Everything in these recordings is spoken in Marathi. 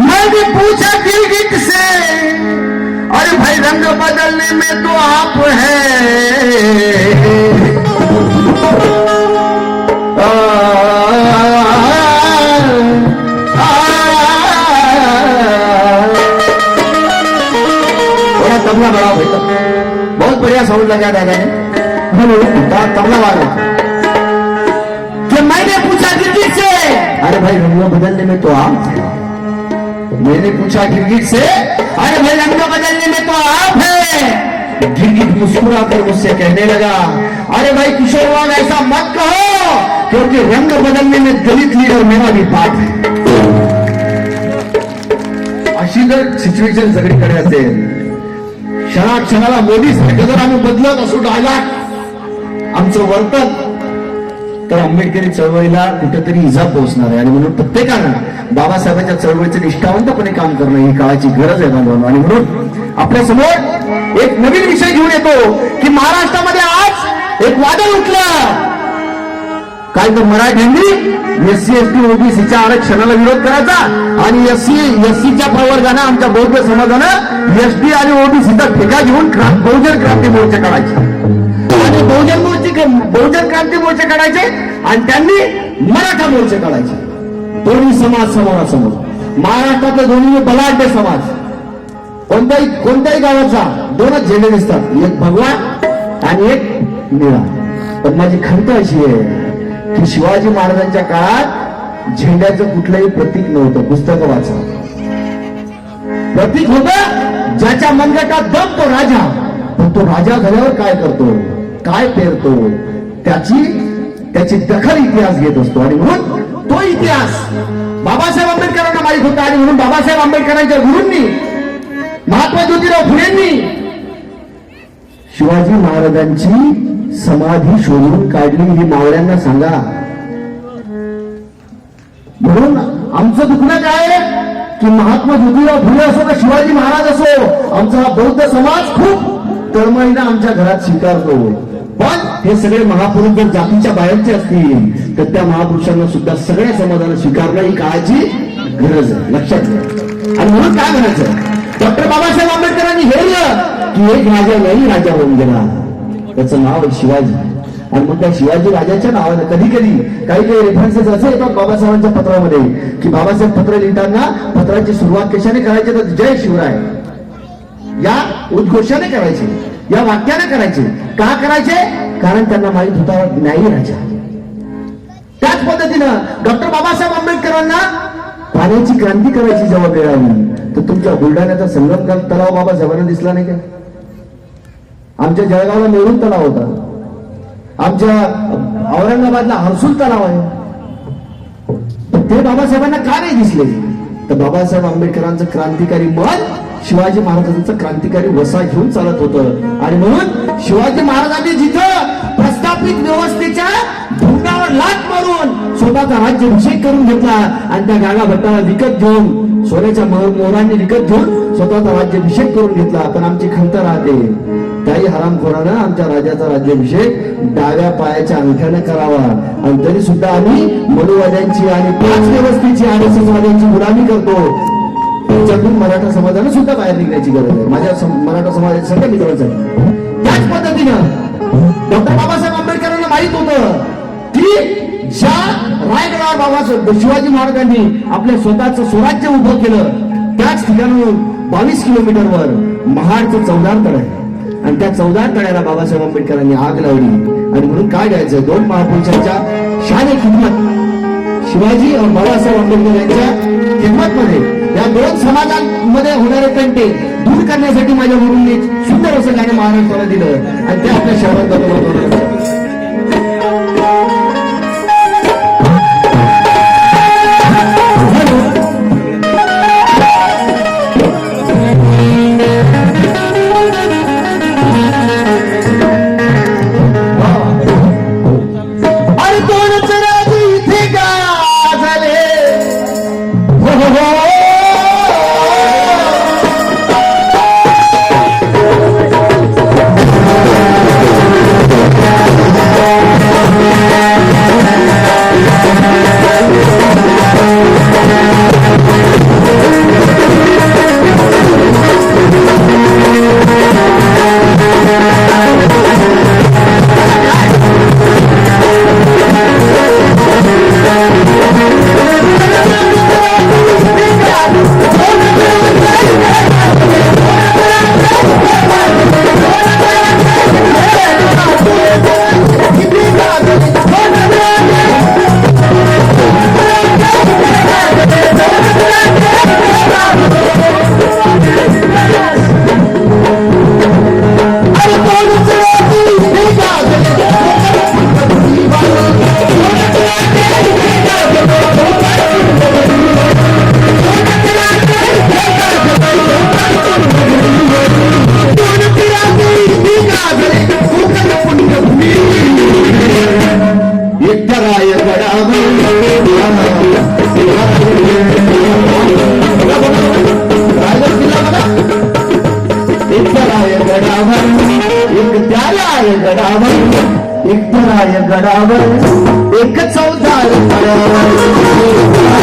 मैं भी पूछा गिरगिट से अरे भाई रंग बदलने में तो आप है। तबला बढ़ाओ भाई बहुत बढ़िया साउंड लगा दादा ने तबला वाला? अरे भाई रंग बदलने में तो आप हैं। मैंने पूछा गिरगिट से अरे भाई रंग बदलने में तो आप है गिरगिट मुस्कुरा कर मुझसे कहने लगा अरे भाई किशोर वाल ऐसा मत कहो क्योंकि रंग बदलने में दलित लीडर मेरा भी पाठ है अशी जर सिच्युएशन सगळीकडे असेल क्षणा क्षणाला मोदी सरकार आम्ही बदलत असू डायलॉग आमचं वर्तन तर आंबेडकरी चळवळीला कुठेतरी इजा पोहोचणार आहे. आणि म्हणून प्रत्येकानं बाबासाहेबांच्या चळवळीचं निष्ठावंतपणे काम करणं ही काळाची गरज आहे बांधवांना. आणि म्हणून आपल्यासमोर एक नवीन विषय घेऊन येतो की महाराष्ट्रामध्ये आज एक वादळ उठलं. काय तर मराठ्यांनी एससी एस टी ओबीसीच्या आरक्षणाला विरोध करायचा आणि एससी एससीच्या प्रवर्गानं आमच्या बौद्ध समाजानं एस टी आणि ओबीसीचा ठेका घेऊन बहुजन क्रांती मोर्चा काढायचा. आणि बहुजन मोर्चे मोर्चे काढायचे आणि त्यांनी मराठा मोर्चे काढायचे. दोन्ही समाज समोरासमोर महाराष्ट्रातले दोन्ही बलाढ्य समाज. कोणत्याही कोणत्याही गावाचा दोनच झेंडे दिसतात. एक भगवान आणि एक निळा. पण माझी खंत अशी आहे की शिवाजी महाराजांच्या काळात झेंड्याचं कुठलंही प्रतीक नव्हतं. पुस्तकं वाचा. प्रतीक होत ज्याच्या मनगटात दम तो राजा. पण तो राजा झाल्यावर काय करतो? काय पेरतो? त्याची त्याची दखल इतिहास घेत असतो. आणि म्हणून तो इतिहास बाबासाहेब आंबेडकरांना माहीत होता. आणि म्हणून बाबासाहेब आंबेडकरांच्या गुरूंनी महात्मा ज्योतिराव फुलेंनी शिवाजी महाराजांची समाधी शोधून काढली. ही मावळ्यांना सांगा. म्हणून आमचं दुखणं काय आहे? की महात्मा ज्योतिराव फुले असो का शिवाजी महाराज असो आमचा हा बौद्ध समाज खूप तळमळीनं आमच्या घरात स्वीकारतो. हे सगळे महापुरुष जर जातीच्या बाहेरचे असतील तर त्या महापुरुषांना सुद्धा सगळ्या समाजाला स्वीकारणं ही काळाची गरज आहे. लक्षात घ्या आणि म्हणून काय म्हणायचं? डॉक्टर बाबासाहेब आंबेडकरांनी हेरलं की एक राजा नाही राजा होऊन गेला. त्याचं नाव आहे शिवाजी. आणि मग त्या शिवाजी राजाच्या नावानं कधी कधी काही काही रेफरन्सेस असे येतात बाबासाहेबांच्या पत्रामध्ये की बाबासाहेब पत्र लिहिताना पत्राची सुरुवात कशाने करायची? तर जय शिवराय. या उद्घोषाने करायचे. या वाक्याने करायचे. का करायचे? कारण त्यांना माहीत होता न्यायी राजा. त्याच पद्धतीनं डॉक्टर बाबासाहेब आंबेडकरांना पाण्याची क्रांती करायची जेव्हा वेळ आली. तर तुमच्या बुलढाण्याचा संगम तलाव बाबासाहेबांना दिसला नाही का? आमच्या जळगावला नेहरू तलाव होता. आमच्या औरंगाबादला हर्सुल तलाव आहे. ते बाबासाहेबांना का नाही दिसले? तर बाबासाहेब आंबेडकरांचं क्रांतिकारी मन शिवाजी महाराजांचं क्रांतिकारी वसा घेऊन चालत होतं. आणि म्हणून शिवाजी महाराजांनी जिथं प्रस्थापित व्यवस्थेच्या धुंडावर लाट मारून स्वतःचा राज्याभिषेक करून घेतला. आणि त्या गागा भट्टाला विकत घेऊन सोन्याच्या मोह- मोहरांनी विकत घेऊन स्वतःचा राज्याभिषेक करून घेतला. पण आमची खंत राहते. त्याही हरामखोरानं आमच्या राजाचा राज्याभिषेक डाव्या पायाच्या अंगठ्यानं करावा. आणि तरी सुद्धा आम्ही मनुवाद्यांची आणि पाच व्यवस्थेची आणि समाजांची गुलामी करतो. त्याच्यातून मराठा समाजानं सुद्धा बाहेर निघण्याची गरज आहे. माझ्या मराठा समाजाच्या सगळ्या मित्रांसाठी. त्याच पद्धतीनं डॉक्टर बाबासाहेब आंबेडकरांना माहीत होतं की ज्या रायगडावर बाबासाहेब शिवाजी महाराजांनी आपल्या स्वतःचं स्वराज्य उभं केलं त्याच ठिकाणाहून बावीस किलोमीटरवर महाडचं चौदार तळ. आहे आणि त्या चौदार तळ्याला बाबासाहेब आंबेडकरांनी आग लावली. आणि म्हणून काय द्यायचं? दोन महापुरुषांच्या शाने खिदमत. शिवाजी और बाबासाहेब आंबेडकर यांच्या खिदमत मध्ये या दोन मध्ये होणारे कंटे दूर करण्यासाठी माझ्या गुरुंनी सुंदर असं गाणं महाराष्ट्राला दिलं. आणि ते आपल्या शहरात राय गडावर एक चौदार गडावर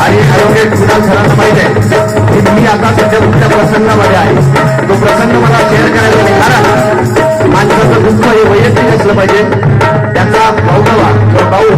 आणि आरोग्य विधान सरांना माहीत आहे की मी आता सध्या कुठल्या प्रसंगामध्ये आहे. तो प्रसंग मला शेअर करायला नाही. कारण माणसाचं दुःख हे वैयक्तिक असलं पाहिजे. त्यांना भाऊ नवा किंवा भाऊ